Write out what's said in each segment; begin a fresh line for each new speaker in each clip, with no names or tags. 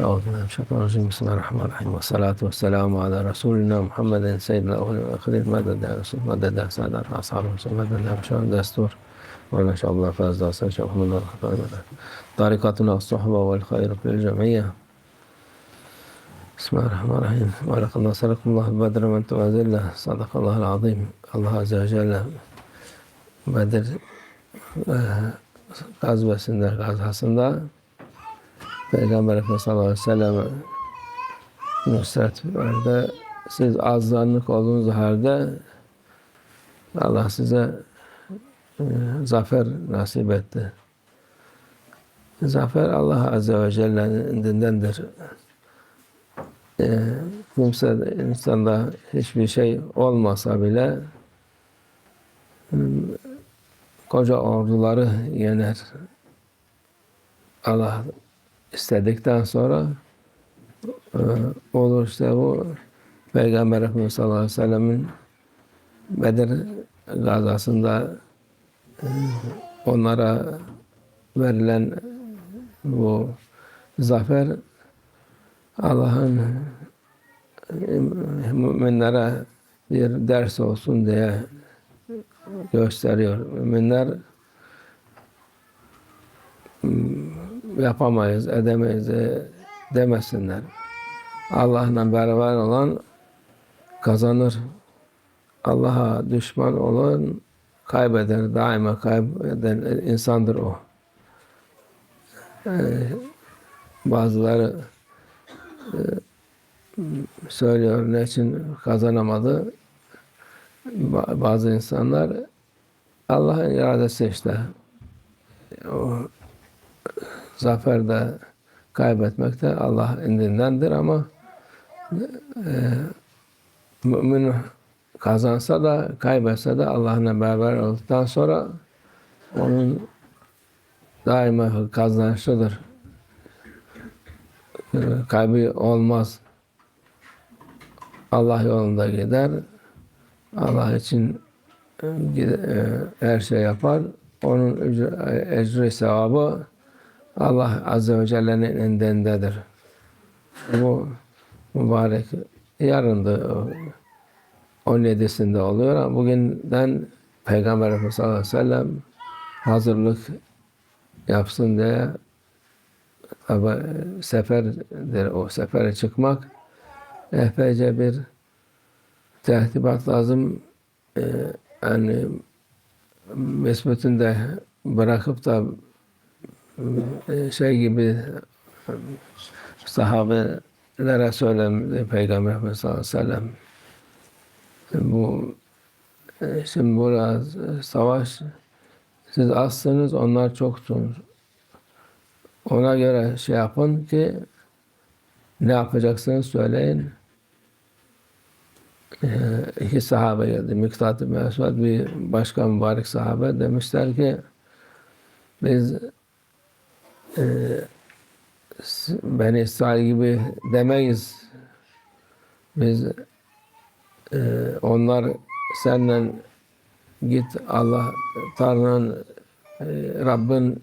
أعوذ بالله من الشيطان الرجيم. بسم الله الرحمن الرحيم. والصلاة والسلام على رسولنا محمد سيد الأولين والآخرين. مدد يا رسول مدد يا سادة أصحاب الرسول مدد يا بشار دستور وما شاء الله فاز داس محمد الخطاب طريقتنا الصحبة والخير في الجمعية بسم الله الرحمن الرحيم. ولقد نصركم الله بدر من تعزله صدق الله العظيم. الله عز وجل Bedir e, gazvesinde, gazasında Peygamber Efendimiz sallallahu aleyhi ve sellem nusret verdi. Siz azlanlık olduğunuz halde Allah size e, zafer nasip etti. Zafer Allah Azze ve Celle'nin indindendir. E, kimse insanda hiçbir şey olmasa bile e, koca orduları yener. Allah istedikten sonra e, olur işte bu Peygamber Efendimiz sallallahu aleyhi ve sellemin Bedir gazasında e, onlara verilen bu zafer Allah'ın e, müminlere bir ders olsun diye gösteriyor. Müminler yapamayız, edemeyiz e, demesinler. Allah'la beraber olan kazanır. Allah'a düşman olan kaybeder. Daima kaybeden insandır o. Bazıları e, söylüyor ne için kazanamadı. Bazı insanlar Allah'ın iradesi işte. O zafer de kaybetmek de Allah indindendir ama e, mümin kazansa da kaybetse de Allah'la beraber olduktan sonra onun daima kazançlıdır. E, kaybı olmaz. Allah yolunda gider. Allah için e, her şey yapar. Onun ecri sevabı Allah Azze ve Celle'nin indindedir. Bu mübarek yarındı. 17'sinde oluyor. Ama bugünden Peygamber Efendimiz sallallahu aleyhi ve sellem hazırlık yapsın diye tabi seferdir o sefere çıkmak epeyce bir tehdibat lazım. Ee, yani mesbetini de bırakıp da şey gibi sahabelere söylemedi Peygamber Efendimiz sallallahu aleyhi ve sellem. Bu e, şimdi burada savaş siz azsınız onlar çoksunuz. Ona göre şey yapın ki ne yapacaksınız söyleyin. E, iki sahabe geldi. Miktat bin Esved bir başka mübarek sahabe demişler ki biz e, Beni İsrail gibi demeyiz. Biz e, onlar senden git Allah Tanrı'nın e, Rabbin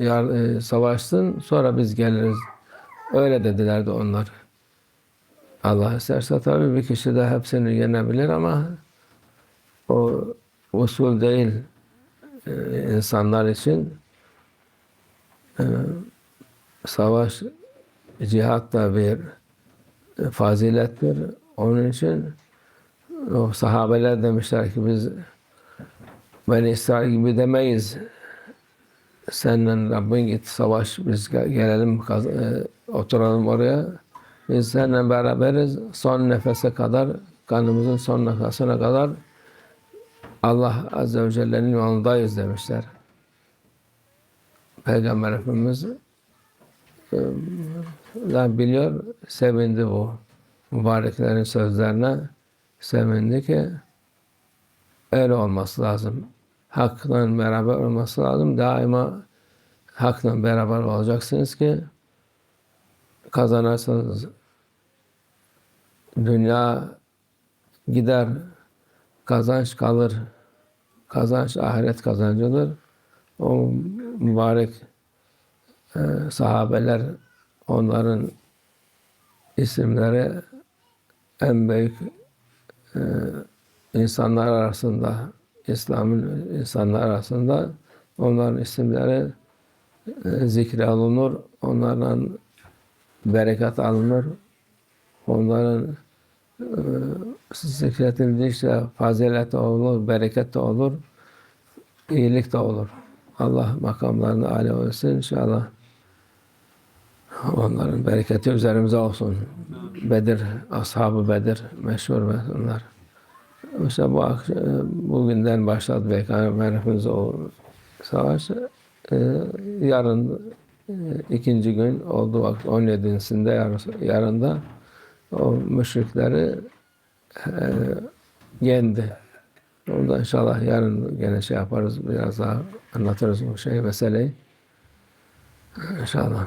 yar, e, savaşsın sonra biz geliriz. Öyle dedilerdi onlar. Allah isterse tabii bir kişi de hepsini yenebilir ama o usul değil e, insanlar için. E, savaş, cihat da bir fazilettir. Onun için o sahabeler demişler ki biz ben İsrail gibi demeyiz. Seninle Rabbin git savaş, biz gelelim, e, oturalım oraya. Biz seninle beraberiz. Son nefese kadar, kanımızın son nefesine kadar Allah Azze ve Celle'nin yolundayız demişler. Peygamber Efendimiz e, biliyor, sevindi bu. Mübareklerin sözlerine sevindi ki öyle olması lazım. Hakla beraber olması lazım. Daima hakla beraber olacaksınız ki kazanırsanız dünya gider, kazanç kalır. Kazanç ahiret kazancıdır. O mübarek e, sahabeler onların isimleri en büyük e, insanlar arasında, İslam'ın insanlar arasında onların isimleri e, zikre alınır, onlardan bereket alınır, onların e, zikretildikçe fazilet de olur, bereket de olur, iyilik de olur. Allah makamlarını âli olsun inşallah. Onların bereketi üzerimize olsun. Bedir, ashab-ı Bedir meşhur ve onlar. İşte bu akşam, bugünden başladı Peygamber Efendimiz o savaş. Ee, yarın e, ikinci gün olduğu vakit 17'sinde yarın, yarında o müşrikleri e, yendi. Onu da inşallah yarın gene şey yaparız, biraz daha anlatırız bu şey meseleyi. İnşallah.